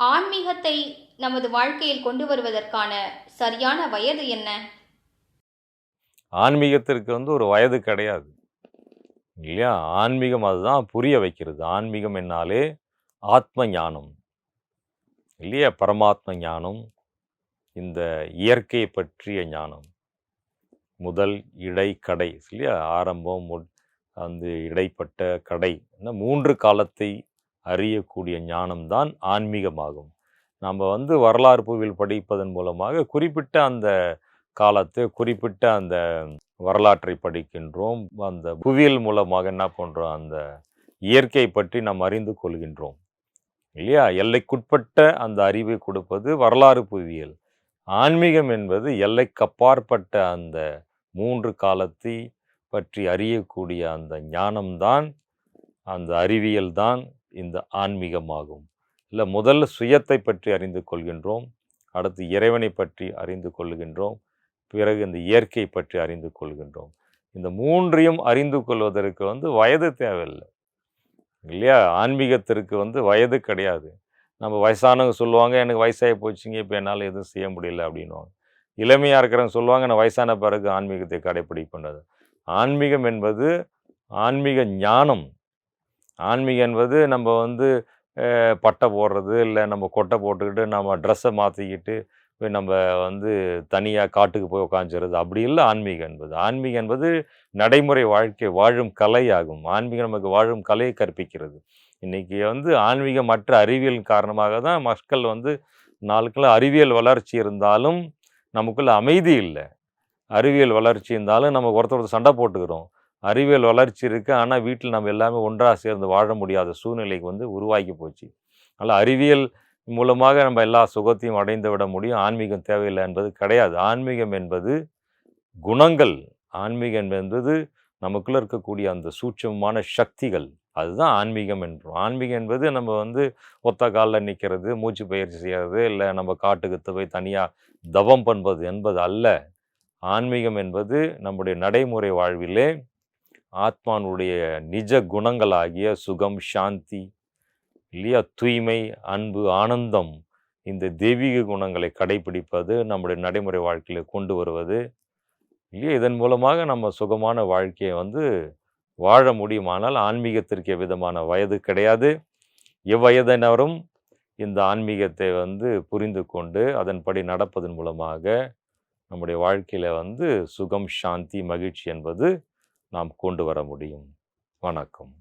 ஆன்மீகத்தை நமது வாழ்க்கையில் கொண்டு வருவதற்கான சரியான வயது என்ன? ஆன்மீகத்திற்கு வந்து ஒரு வயது கிடையாது. இல்லையா? ஆன்மீகம் அதுதான் புரிய வைக்கிறது. ஆன்மீகம் என்னாலே ஆத்ம ஞானம். இல்லையா? பரமாத்ம ஞானம் இந்த இயற்கை பற்றிய ஞானம். முதல் இடை கடை இல்லையா? ஆரம்பம் முட் அந்த இடைப்பட்ட கடை. என்ன? மூன்று காலத்தை அறியக்கூடிய ஞானம்தான் ஆன்மீகமாகும். நம்ம வந்து வரலாறு புவியில் படிப்பதன் மூலமாக குறிப்பிட்ட அந்த காலத்தை குறிப்பிட்ட அந்த வரலாற்றை படிக்கின்றோம். அந்த புவியியல் மூலமாக என்ன பண்ணுறோம் அந்த இயற்கை பற்றி நாம் அறிந்து கொள்கின்றோம். இல்லையா? எல்லைக்குட்பட்ட அந்த அறிவை கொடுப்பது வரலாறு புவியியல். ஆன்மீகம் என்பது எல்லைக்கப்பாற்பட்ட அந்த மூன்று காலத்தை பற்றி அறியக்கூடிய அந்த ஞானம்தான் அந்த அறிவியல் தான் இந்த ஆன்மீகமாகும். இல்லை முதல்ல சுயத்தை பற்றி அறிந்து கொள்கின்றோம் அடுத்து இறைவனை பற்றி அறிந்து கொள்கின்றோம் பிறகு இந்த இயற்கை பற்றி அறிந்து கொள்கின்றோம். இந்த மூன்றையும் அறிந்து கொள்வதற்கு வந்து வயது தேவையில்லை. இல்லையா? ஆன்மீகத்திற்கு வந்து வயது கிடையாது. நம்ம வயசானவங்க சொல்லுவாங்க எனக்கு வயசாகி போச்சுங்க இப்போ என்னால் எதுவும் செய்ய முடியல அப்படின்வாங்க இளமையாக இருக்கிறவங்க சொல்லுவாங்க நான் வயசான பிறகு ஆன்மீகத்தை கடைப்பிடிக்கின்றது ஆன்மீகம் என்பது ஆன்மீக ஞானம் ஆன்மீகம் என்பது நம்ம வந்து பட்டை போடுறது இல்லை நம்ம கொட்டை போட்டுக்கிட்டு நம்ம ட்ரெஸ்ஸை மாற்றிக்கிட்டு போய் நம்ம வந்து தனியாக காட்டுக்கு போய் உட்காந்துருது அப்படி இல்லை ஆன்மீகம் என்பது. ஆன்மீகம் என்பது நடைமுறை வாழ்க்கை வாழும் கலை ஆகும் ஆன்மீகம் நமக்கு வாழும் கலையை கற்பிக்கிறது. இன்னைக்கு வந்து ஆன்மீகம் மற்ற அறிவியல் காரணமாக தான் மக்கள் வந்து நாளுக்குள்ள அறிவியல் வளர்ச்சி இருந்தாலும் நமக்குள்ள அமைதி இல்லை. அறிவியல் வளர்ச்சி இருந்தாலும் நம்ம ஒருத்தர் ஒருத்தர் சண்டை போட்டுக்கிறோம். அறிவியல் வளர்ச்சி இருக்குது ஆனால் வீட்டில் நம்ம எல்லாமே ஒன்றாக சேர்ந்து வாழ முடியாத சூழ்நிலைக்கு வந்து உருவாக்கி போச்சு. அதனால் அறிவியல் மூலமாக நம்ம எல்லா சுகத்தையும் அடைந்து விட முடியும். ஆன்மீகம் தேவையில்லை என்பது கிடையாது. ஆன்மீகம் என்பது குணங்கள். ஆன்மீகம் என்பது நமக்குள்ளே இருக்கக்கூடிய அந்த சூட்சமான சக்திகள். அதுதான் ஆன்மீகம் என்றோம். ஆன்மீகம் என்பது நம்ம வந்து ஒத்த காலில் நிற்கிறது மூச்சு பயிற்சி செய்கிறது இல்லை நம்ம காட்டுக்கு போய் தனியாக தவம் பண்ணுவது என்பது அல்ல. ஆன்மீகம் என்பது நம்முடைய நடைமுறை வாழ்விலே ஆத்மானுடைய நிஜ குணங்களாகிய சுகம் சாந்தி இல்லையா? தூய்மை அன்பு ஆனந்தம் இந்த தெய்வீக குணங்களை கடைபிடிப்பது நம்முடைய நடைமுறை வாழ்க்கையில் கொண்டு வருவது. இல்லையா? இதன் மூலமாக நம்ம சுகமான வாழ்க்கையை வந்து வாழ முடியுமானால் ஆன்மீகத்திற்கு விதமான வயது கிடையாது. எவ்வயதினரும் இந்த ஆன்மீகத்தை வந்து புரிந்து கொண்டு அதன்படி நடப்பதன் மூலமாக நம்முடைய வாழ்க்கையில் வந்து சுகம் சாந்தி மகிழ்ச்சி என்பது நாம் கொண்டு வர முடியும். வணக்கம்.